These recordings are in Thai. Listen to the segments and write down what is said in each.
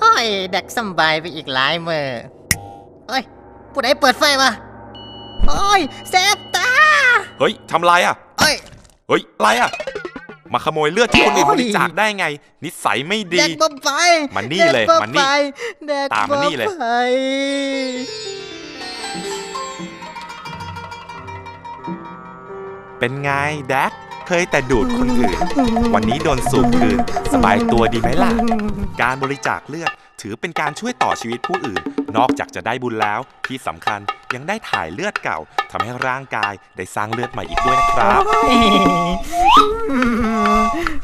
โอ้ยเด็กสำบายไปอีกหลายมือเฮ้ยผู้ใดเปิดไฟวะโอ้ยแสบตาเฮ้ยทำไรอะ เอ้ยเฮ้ยอะไรอะ มาขโมยเลือดที่คนอื่นโอ้บยริจาคได้ไง นิสัยไม่ดีเด็กบ่ไปมานี่เลยด็กบ่มานี่ไปเด็กตามมานี่เลยบ่ไปเป็นไงแดก เคยแต่ดูดคนอื่น วันนี้โดนสูบคืน สบายตัวดีไหมล่ะ การบริจาคเลือดถือเป็นการช่วยต่อชีวิตผู้อื่น นอกจากจะได้บุญแล้ว ที่สำคัญยังได้ถ่ายเลือดเก่าทำให้ร่างกายได้สร้างเลือดใหม่อีกด้วยนะครับโอ้ย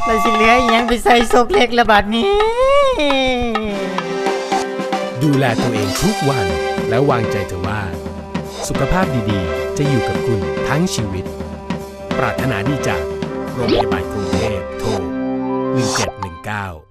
เราสิเหลืออีหยังไปใส่ศพเล็กละบาดนี้ ดูแลตัวเองทุกวัน แล้ววางใจเถอะว่า สุขภาพดีๆ จะอยู่กับคุณทั้งชีวิต ปรารถนาดีจาก โรงพยาบาลกรุงเทพโทร1719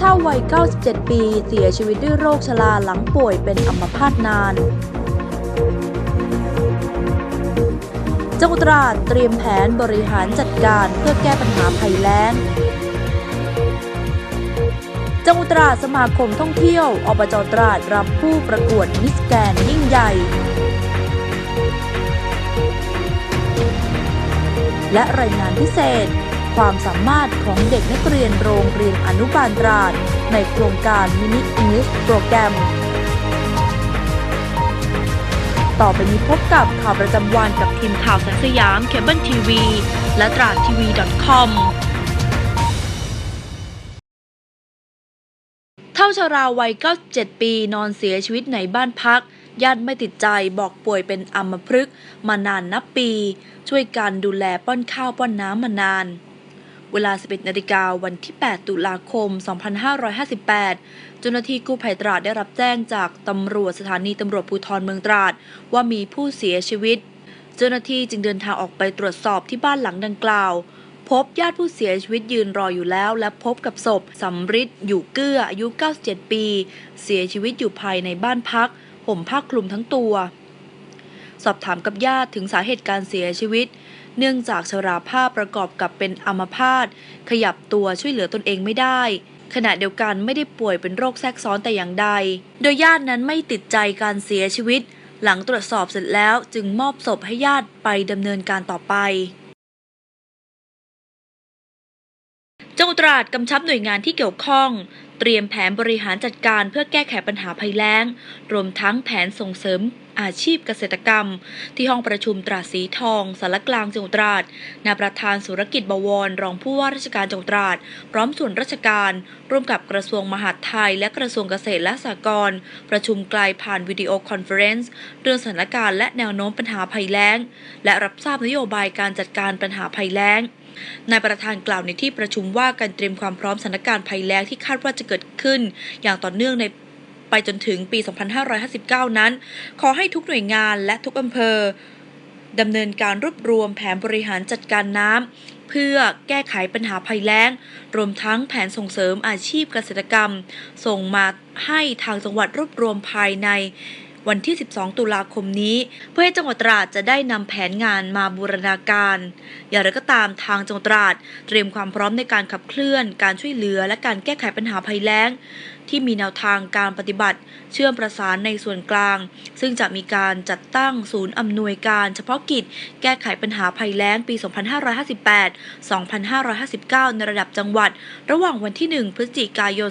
เพราะเท่าวัย 97 ปี เสียชีวิตด้วยโรคชราหลังป่วยเป็นอัมพาตนาน จังหวัดตราดเตรียมแผนบริหารจัดการเพื่อแก้ปัญหาภัยแล้ง จังหวัดตราดสมาคมท่องเที่ยว อบจตราดรับผู้ประกวดมิสแกนยิ่งใหญ่และรายงานพิเศษ ความสามารถของเด็กนักเรียนโรงเรียนอนุบาลตราด ในโครงการมินิอิงลิสโปรแกรม ต่อไปนี้พบกับข่าวประจำวันกับทีมข่าวแสงสยามเคเบิลทีวีและตราดทีวี .com เท่าชาราวัย 97 ปีนอนเสียชีวิตในบ้านพักญาติไม่ติดใจบอกป่วยเป็นอัมพฤกษ์มานานนับปี ช่วยกันดูแลป้อนข้าวป้อนน้ำมานาน เวลา 11นาฬิกาวันที่ 8 ตุลาคม 2558 เจ้าหน้าที่กู้ภัยตราดได้รับแจ้งจากตำรวจสถานีตำรวจภูธรเมืองตราด ว่ามีผู้เสียชีวิต เจ้าหน้าที่จึงเดินทางออกไปตรวจสอบที่บ้านหลังดังกล่าว พบญาติผู้เสียชีวิตยืนรออยู่แล้ว และพบกับศพสำริดอยู่เกื้ออายุ 97 ปี เสียชีวิตอยู่ภายในบ้านพัก ห่มผ้าคลุมทั้งตัว สอบถามกับญาติถึงสาเหตุการเสียชีวิต เนื่องจากชราภาพประกอบกับเป็นอัมพาตขยับตัวช่วยเหลือตนเองไม่ได้ ขณะเดียวกันไม่ได้ป่วยเป็นโรคแทรกซ้อนแต่อย่างใด โดยญาตินั้นไม่ติดใจการเสียชีวิต หลังตรวจสอบเสร็จแล้วจึงมอบศพให้ญาติไปดำเนินการต่อไปจังหวัดตราดกำชับหน่วยงานที่เกี่ยวข้อง เตรียมแผนบริหารจัดการเพื่อแก้ไขปัญหาภัยแล้ง รวมทั้งแผนส่งเสริม อาชีพเกษตรกรรม ที่ห้องประชุมตราดสีทองสารกลางจังหวัดตราดนายประธานสุรกิจบวร รองผู้ว่าราชการจังหวัดตราด พร้อมส่วนราชการ ร่วมกับกระทรวงมหาดไทย และกระทรวงเกษตรและสหกรณ์ประชุมไกลผ่านวิดีโอคอนเฟอเรนซ์เรื่องสถานการณ์และแนวโน้มปัญหาภัยแล้ง และรับทราบนโยบายการจัดการปัญหาภัยแล้งนายประธานกล่าวในที่ประชุมว่าการเตรียมความพร้อมสถานการณ์ภัยแล้งที่คาดว่าจะเกิดขึ้น อย่างต่อเนื่องใน ไปจนถึงปี 2559 นั้น ขอให้ทุกหน่วยงานและทุกอำเภอดำเนินการรวบรวมแผนบริหารจัดการน้ำเพื่อแก้ไขปัญหาภัยแล้ง รวมทั้งแผนส่งเสริมอาชีพเกษตรกรรม ส่งมาให้ทางจังหวัดรวบรวมภายในวันที่ 12 ตุลาคมนี้ เพื่อให้จังหวัดตราดจะได้นำแผนงานมาบูรณาการ อย่างไรก็ตามทางจังหวัดตราด เตรียมความพร้อมในการขับเคลื่อน การช่วยเหลือ และการแก้ไขปัญหาภัยแล้ง ที่มีแนวทางการปฏิบัติ เชื่อมประสานในส่วนกลาง ซึ่งจะมีการจัดตั้งศูนย์อำนวยการเฉพาะกิจ แก้ไขปัญหาภัยแล้งปี 2558-2559 ในระดับจังหวัด ระหว่างวันที่ 1 พฤศจิกายน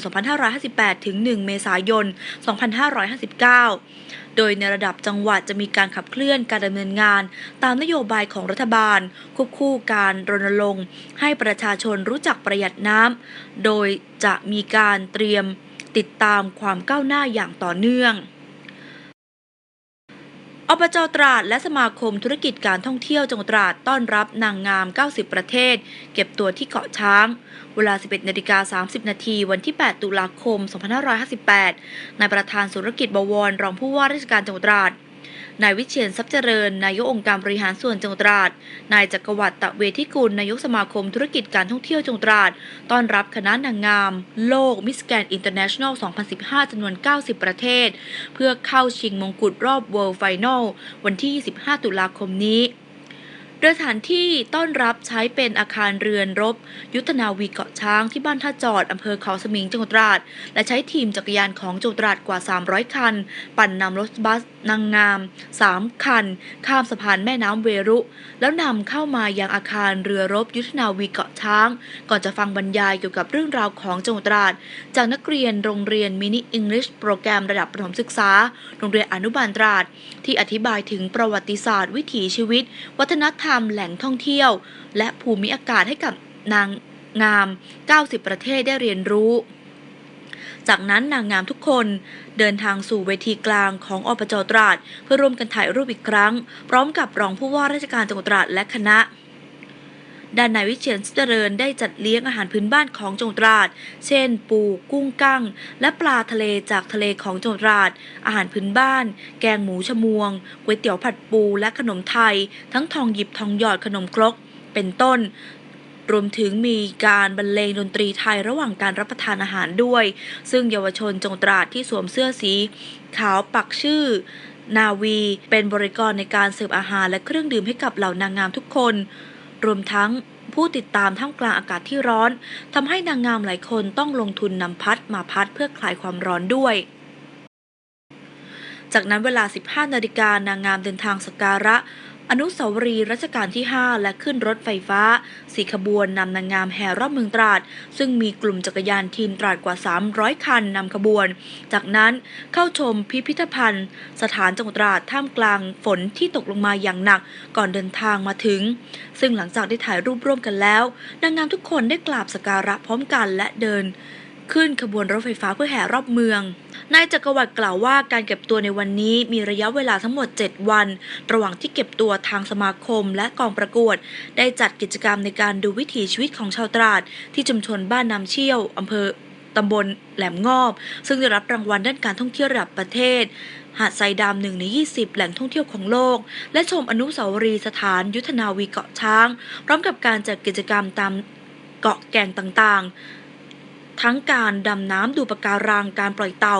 2558 ถึง 1 เมษายน 2559 โดยในระดับจังหวัดจะมีการขับเคลื่อนการดำเนินงาน ตามนโยบายของรัฐบาล ควบคู่การรณรงค์ให้ประชาชนรู้จักประหยัดน้ำโดยจะมีการเตรียม ติดตามความก้าวหน้าอย่างต่อเนื่องอบจตราดและสมาคมธุรกิจการท่องเที่ยวจังหวัดตราดต้อนรับนางงาม 90 ประเทศ เก็บตัวที่เกาะช้าง เวลา 11นาฬิกา30 นาทีวันที่ 8 ตุลาคม 2558 นายประธานธุรกิจบวร รองผู้ว่าราชการจังหวัดตราด นายวิเชียนทรัพย์เจริญ นายกองค์การบริหารส่วนจังหวัดตราด นายจักรวัตตะเวทิกุล นายกสมาคมธุรกิจการท่องเที่ยวจังหวัดตราด ต้อนรับคณะนางงาม โลกมิสแกนอินเตอร์เนชั่นแนล 2015 จำนวน 90 ประเทศ เพื่อเข้าชิงมงกุฎรอบ World Final วันที่ 25 ตุลาคมนี้ โดยสถานที่ต้อนรับใช้เป็นอาคารเรือนรบ ยุทธนาวีเกาะช้างที่บ้านท่าจอดอำเภอเขาสมิงจังหวัดตราด และใช้ทีมจักรยานของจังหวัดตราดกว่า 300 คัน ปั่นนำรถบัสนางงาม 3 คัน ข้ามสะพานแม่น้ำเวรุ แล้วนำเข้ามายังอาคารเรือรบยุทธนาวีเกาะช้าง ก่อนจะฟังบรรยายเกี่ยวกับเรื่องราวของจังหวัดตราด จากนักเรียนโรงเรียนมินิอังกฤษโปรแกรมระดับประถมศึกษา โรงเรียนอนุบาลตราดที่อธิบายถึงประวัติศาสตร์ วิถีชีวิต วัฒนธรรมแหล่งท่องเที่ยว และภูมิอากาศให้กับนางงาม 90 ประเทศได้เรียนรู้ จากนั้นนางงามทุกคนเดินทางสู่เวทีกลางของอบจตราด เพื่อร่วมกันถ่ายรูปอีกครั้ง พร้อมกับรองผู้ว่าราชการจังหวัดตราดและคณะ ด้านนายวิเชียนสุจริญได้จัดเลี้ยงอาหารพื้นบ้านของจังหวัดตราด เช่น ปู กุ้งกั้ง และปลาทะเลจากทะเลของจังหวัดตราด อาหารพื้นบ้าน แกงหมูชะมวงก๋วยเตี๋ยวผัดปูและขนมไทย ทั้งทองหยิบทองหยอดขนมครก เป็นต้นรวมถึงมีการบรรเลงดนตรีไทยระหว่างการรับประทานอาหารด้วย ซึ่งเยาวชนจงตราดที่สวมเสื้อสีขาวปักชื่อ นาวี เป็นบริกรในการเสิร์ฟอาหารและเครื่องดื่มให้กับเหล่านางงามทุกคน รวมทั้งผู้ติดตามท่ามกลางอากาศที่ร้อน ทำให้นางงามหลายคนต้องลงทุนนำพัดมาพัดเพื่อคลายความร้อนด้วย จากนั้นเวลา 15 นาฬิกานางงามเดินทางสการะ อนุสาวรีย์รัชกาลที่ 5 และขึ้นรถไฟฟ้าสีขบวนนำนางงามแห่รอบเมืองตราด ซึ่งมีกลุ่มจักรยานทีมตราดกว่า 300 คันนำขบวน จากนั้นเข้าชมพิพิธภัณฑ์ สถานจังหวัดตราดท่ามกลางฝนที่ตกลงมาอย่างหนักก่อนเดินทางมาถึง ซึ่งหลังจากได้ถ่ายรูปร่วมกันแล้ว นางงามทุกคนได้กราบสักการะพร้อมกันและเดิน ขึ้นขบวนรถไฟฟ้าเพื่อแห่รอบเมือง นายจักรวรรดิกล่าวว่าการเก็บตัวในวันนี้มีระยะเวลาทั้งหมด 7 วัน ระหว่างที่เก็บตัวทางสมาคมและกองประกวด ได้จัดกิจกรรมในการดูวิถีชีวิตของชาวตราด ที่ชุมชนบ้านน้ำเชี่ยวอำเภอตำบลแหลมงอบ ซึ่งได้รับรางวัลด้านการท่องเที่ยวระดับประเทศ หาดทรายดำหนึ่งใน 20 แหล่งท่องเที่ยวของโลก และชมอนุสาวรีย์สถานยุทธนาวีเกาะช้าง พร้อมกับการจัดกิจกรรมตามเกาะแก่งต่างๆ ทั้งการดำน้ำดูปะการังการปล่อยเต่า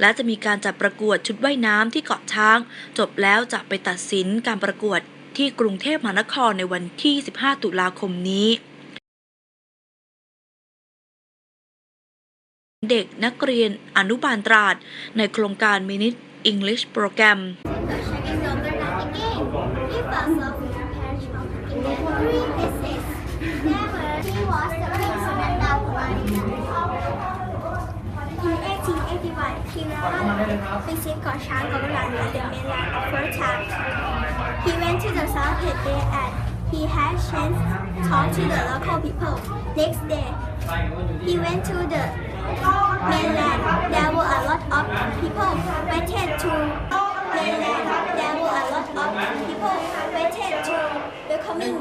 และจะมีการจัดประกวดชุดว่ายน้ำที่เกาะช้าง จบแล้วจะไปตัดสินการประกวดที่กรุงเทพมหานครในวันที่ 15 ตุลาคมนี้ เด็กนักเรียนอนุบาลตราด ในโครงการ Minute English Program Goshang Gonglan at the mainland of Furtang. He went to the south there and he had chance to talk to the local people. Next day, he went to the mainland. There were a lot of people waited to mainland. There were a lot of people waited to welcoming.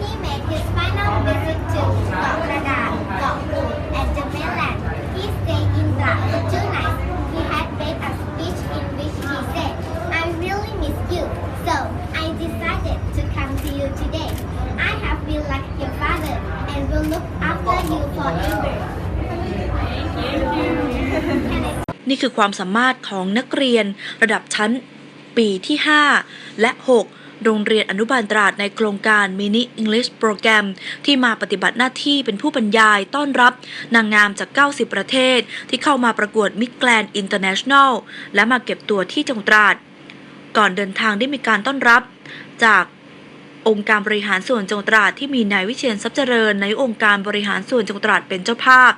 He made his final visit to Gokradar, Gokbu, and the mainland. He stayed in Dra for two nights. He had made a speech in which he said, I really miss you, so I decided to come to you today. I have been like your father and will look after you forever. นี่คือความสามารถของนักเรียนระดับชั้นปีที่ 5 และ 6 โรงเรียนอนุบาลตราดในโครงการมินิอังกฤษโปรแกรมที่มาปฏิบัติหน้าที่เป็นผู้บรรยายต้อนรับ นางงามจาก 90 ประเทศ ที่เข้ามาประกวดมิสแกรนด์อินเตอร์เนชั่นแนลและมาเก็บตัวที่จังหวัดตราด ก่อนเดินทางได้มีการต้อนรับจาก องค์การบริหารส่วนจังหวัดตราดที่มีนายวิเชียนทรัพย์เจริญในองค์การบริหารส่วนจังหวัดตราดเป็นเจ้าภาพ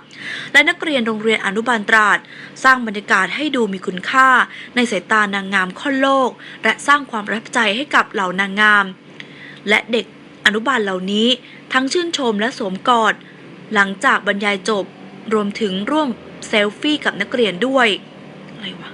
และนักเรียนโรงเรียนอนุบาลตราด สร้างบรรยากาศให้ดูมีคุณค่า ในสายตานางงามค่อนโลก และสร้างความประทับใจให้กับเหล่านางงาม และเด็กอนุบาลเหล่านี้ ทั้งชื่นชมและสวมกอด หลังจากบรรยายจบ รวมถึงร่วมเซลฟี่กับนักเรียนด้วยอะไรวะ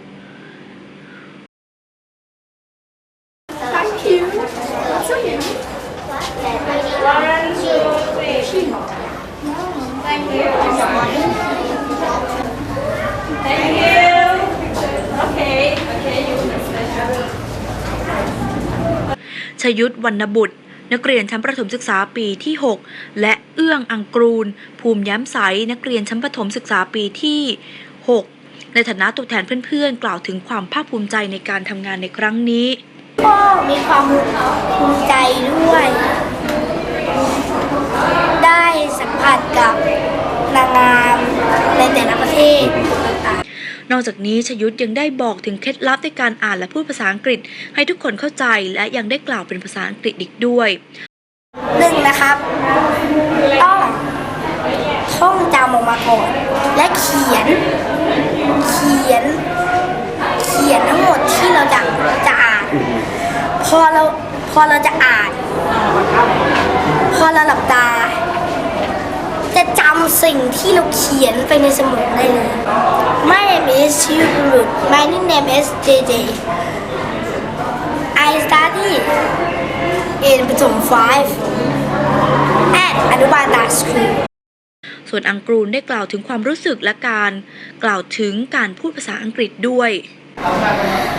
ชยุทธวรรณบุตร นักเรียนชั้นประถมศึกษาปีที่ 6 และเอื้องอังกรูนภูมิย้ำใส นักเรียนชั้นประถมศึกษาปีที่ 6 ในฐานะตัวแทนเพื่อนๆ กล่าวถึงความภาคภูมิใจในการทำงานในครั้งนี้ ก็มีความภูมิใจด้วย ภูมิ ได้สัมผัสกับนางงามในแต่ละประเทศต่างๆนอกจากนี้ชยุทธยังได้บอกถึงเคล็ดลับในการอ่านและพูดภาษาอังกฤษ ให้ทุกคนเข้าใจและยังได้กล่าวเป็นภาษาอังกฤษอีกด้วยหนึ่งนะครับ ต้องท่องจำออกมาก่อน และเขียน เขียน เขียนทั้งหมดที่เราจะจะอ่าน พอเราพอเราจะอ่าน พอเราหลับตา จะจำสิ่งที่เราเขียนไปในสมองได้เลย My name is Shiru My name is JJ I study in ประถม5 at อนุบาลตาสคูลส่วนอังกรูนได้กล่าวถึงความรู้สึกและการ กล่าวถึงการพูดภาษาอังกฤษด้วย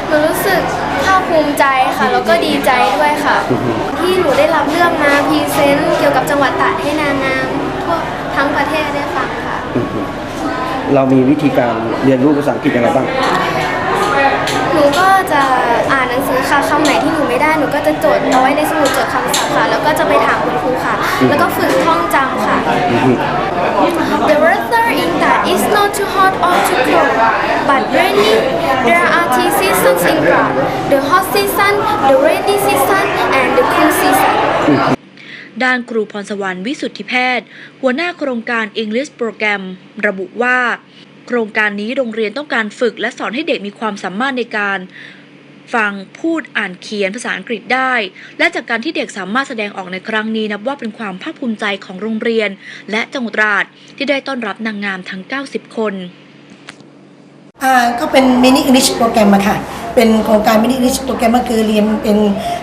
หนูรู้สึกภาคภูมิใจค่ะ แล้วก็ดีใจด้วยค่ะ ที่หนูได้รับเลือกมาพรีเซนต์เกี่ยวกับจังหวัดตราดให้นางงามทั่วทั้งประเทศได้ฟังค่ะ เรามีวิธีการเรียนรู้ภาษาอังกฤษยังไงบ้าง หนูก็จะอ่านหนังสือค่ะคำไหนที่หนูไม่ได้หนูก็จะจดเอาไว้ในสมุดจดคำศัพท์ค่ะ แล้วก็จะไปถามคุณครูค่ะ แล้วก็ฝึกท่องจำค่ะ The weather in that it's not too hot or too cold, but rainy. There are three seasons in Prague: the hot season, the rainy season, and the cool season. ด้านครูพรสวรรค์วิสุทธิแพทย์ หัวหน้าโครงการ English Program ระบุว่า โครงการนี้โรงเรียนต้องการฝึกและสอนให้เด็กมีความสามารถในการ ฟังพูดอ่านเขียนภาษาอังกฤษได้ และจากการที่เด็กสามารถแสดงออกในครั้งนี้นับว่าเป็นความภาคภูมิใจของโรงเรียน และจังหวัดตราดที่ได้ต้อนรับนางงามทั้ง 90 คนอ่าก็เป็นมินิอังกฤษโปรแกรมอะค่ะ เป็นโครงการมินิอังกฤษโปรแกรมก็คือเรียนเป็น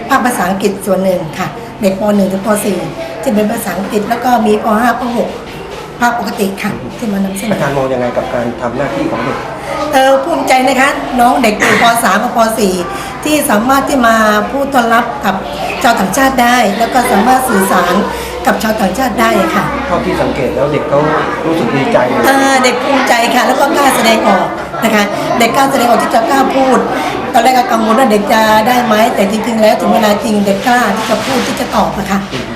ภาคภาษาอังกฤษส่วนหนึ่งค่ะ เด็กป .1 ถึงป .4 จะเป็นภาษาอังกฤษแล้วก็มีป .5 ป .6 ภาคปกติค่ะที่มานำเสนอาจารอย์มองยังไงกับการทำหน้าที่ของเด็ก เออภูมิใจนะคะ น้องเด็กอยู่ป .3 กับป .4 ที่สามารถที่มาพูดต้อนรับกับชาวต่างชาติได้ แล้วก็สามารถสื่อสารกับชาวต่างชาติได้ค่ะเท่าที่สังเกตแล้วเด็กเขารู้สึกดีใจเลย เอ่อเด็กภูมิใจค่ะ แล้วก็กล้าแสดงออกนะคะ เด็กกล้าแสดงออกที่จะกล้าพูดตอนแรกก็กังวลว่าเด็กจะได้ไหมแต่จริงๆ แล้วถึงเวลาจริงเด็กกล้าที่จะพูดที่จะตอบนะคะค่ะแล้ว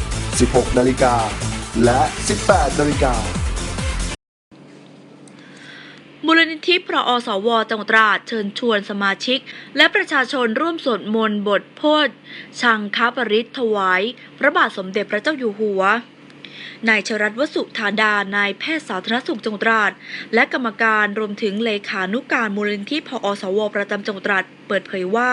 16 นาฬิกา และ 18 นาฬิกามูลนิธิพระอสว จังหวัดตราดเชิญชวนสมาชิก และประชาชนร่วมสวดมนต์บทโพธชังคปริศถวาย พระบาทสมเด็จพระเจ้าอยู่หัว นายชรัตวสุธาดา นายแพทย์สาธารณสุขจังหวัดตราด และกรรมการรวมถึงเลขานุการมูลนิธิพอสว ประจำจังหวัดตราดเปิดเผยว่า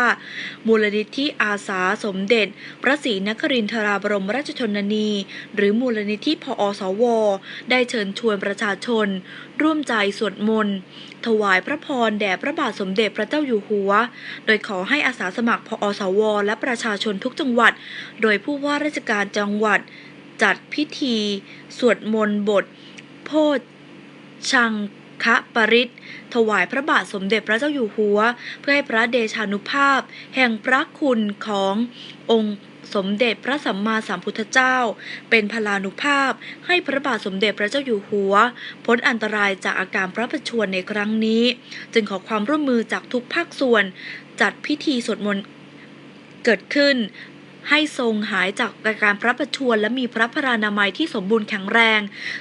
มูลนิธิอาสาสมเด็จ พระศรีนครินทราบรมราชชนนี หรือมูลนิธิพอสว ได้เชิญชวนประชาชน ร่วมใจสวดมนต์ถวายพระพรแด่พระบาทสมเด็จพระเจ้าอยู่หัว โดยขอให้อาสาสมัครพอสว และประชาชนทุกจังหวัด โดยผู้ว่าราชการจังหวัด จัดพิธี สวดมนต์บท โพธิชังคะปริตถวายพระบาทสมเด็จพระเจ้าอยู่หัว เพื่อให้พระเดชานุภาพ แห่งพระคุณขององค์สมเด็จพระสัมมาสัมพุทธเจ้า เป็นพลานุภาพ ให้พระบาทสมเด็จพระเจ้าอยู่หัว พ้นอันตรายจากอาการพระประชวรในครั้งนี้ จึงขอความร่วมมือจากทุกภาคส่วน จัดพิธีสวดมนต์เกิดขึ้น ให้ทรงหายจากอาการพระประชวรและมีพระพรานามัยที่สมบูรณ์แข็งแรง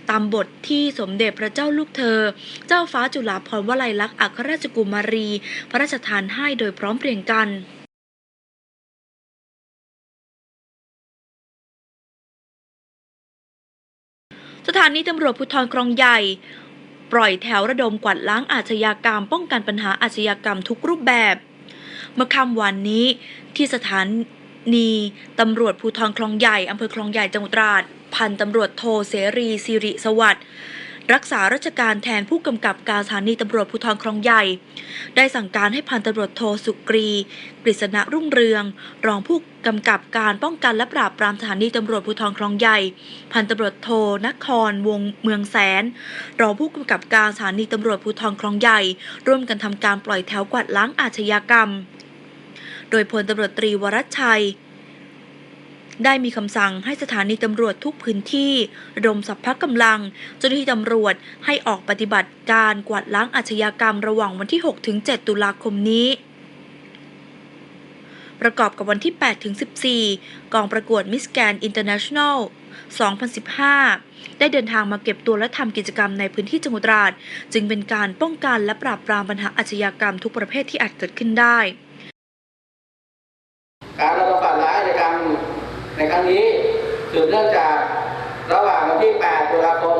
ตามบทที่สมเด็จพระเจ้าลูกเธอ เจ้าฟ้าจุฬาภรณ์วลัยลักษณ์อัครราชกุมารี พระราชทานให้โดยพร้อมเพรียงกันสถานีตำรวจภูธรคลองใหญ่ ปล่อยแถวระดมกวาดล้างอาชญากรรม ป้องกันปัญหาอาชญากรรมทุกรูปแบบ เมื่อค่ำวันนี้ที่สถาน นีตำรวจภูธรคลองใหญ่อำเภอคลองใหญ่จังหวัดตราด พันตำรวจโทเสรีสิริสวัสดิ์รักษาราชการแทนผู้กำกับการสถานีตำรวจภูธรคลองใหญ่ ได้สั่งการให้พันตำรวจโทสุกรี กฤษณะรุ่งเรือง รองผู้กำกับการป้องกันและปราบปรามสถานีตำรวจภูธรคลองใหญ่ พันตำรวจโทนครวงเมืองแสน รองผู้กำกับการสถานีตำรวจภูธรคลองใหญ่ ร่วมกันทำการปล่อยแถวกวาดล้างอาชญากรรม โดยพลตำรวจตรีวรัชชัย ได้มีคำสั่งให้สถานีตำรวจทุกพื้นที่ระดมสัพพะกำลัง เจ้าหน้าที่ตำรวจให้ออกปฏิบัติการกวาดล้างอาชญากรรมระหว่างวันที่6ถึง7ตุลาคมนี้ประกอบกับวันที่ 8 ถึง 14 กองประกวดมิสแกนอินเตอร์เนชั่นแนล 2015 ได้เดินทางมาเก็บตัวและทำกิจกรรมในพื้นที่จังหวัดตราด จึงเป็นการป้องกันและปราบปรามปัญหาอาชญากรรมทุกประเภทที่อาจเกิดขึ้นได้ การระดมกวาดล้างอาชญากรรมในครั้งนี้สืบเนื่องจากระหว่างวันที่ 8 ตุลาคม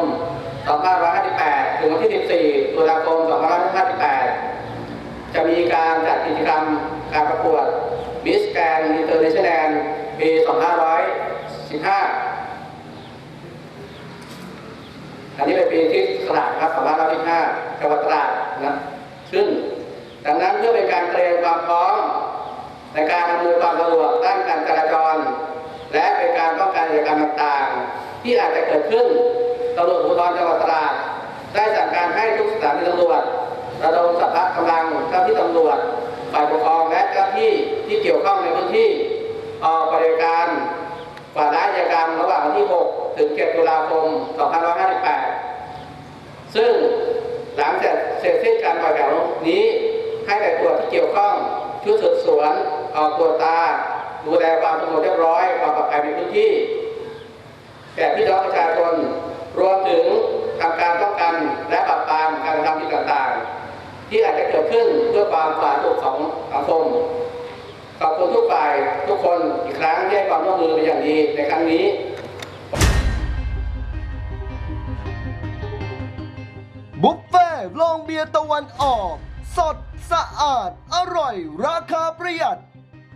2558 ถึงวันที่ 14 ตุลาคม 2558 จะมีการจัดกิจกรรมการประกวด Miss Grand International ปี 2515 อันนี้เป็นปีที่ตราดครับ 2515 จังหวัดตราดนะซึ่งดังนั้นเพื่อเป็นการเตรียมความพร้อม ในการอำนวยความสะดวกด้านการจราจร และเป็นการป้องกันกิจกรรมต่างๆ ที่อาจจะเกิดขึ้นตำรวจภูธรจังหวัดตราดได้สั่งการให้ทุกสถานีตำรวจระดมสัพพะกำลังเจ้าที่ตำรวจฝ่ายปกครองและเจ้าที่ที่เกี่ยวข้องในพื้นที่ออกปฏิบัติการกวาด้างอาชญากรรมระหว่างวันที่ 6 ถึง 7 ตุลาคม 2558 ซึ่งหลังจากเสร็จสิ้นการปล่อยแถวนี้ให้แต่ตัวจที่เกี่ยวข้องชุดสืบสวน ตรวจตา ดูแลความสงบเรียบร้อยความปลอดภัยในพื้นที่แก่พี่น้องประชาชนรวมถึงทำการป้องกันและปราบปรามการกระทำผิดต่างๆ ที่อาจจะเกิดขึ้นเพื่อความสาธารณสุของสังคมขอบคุณทุกฝ่ายทุกคนอีกครั้งที่ให้ความร่วมมือเป็นอย่างดีในครั้งนี้บุฟเฟ่ต์โรงเบียร์ตะวันออก สดสะอาด อร่อย ราคาประหยัด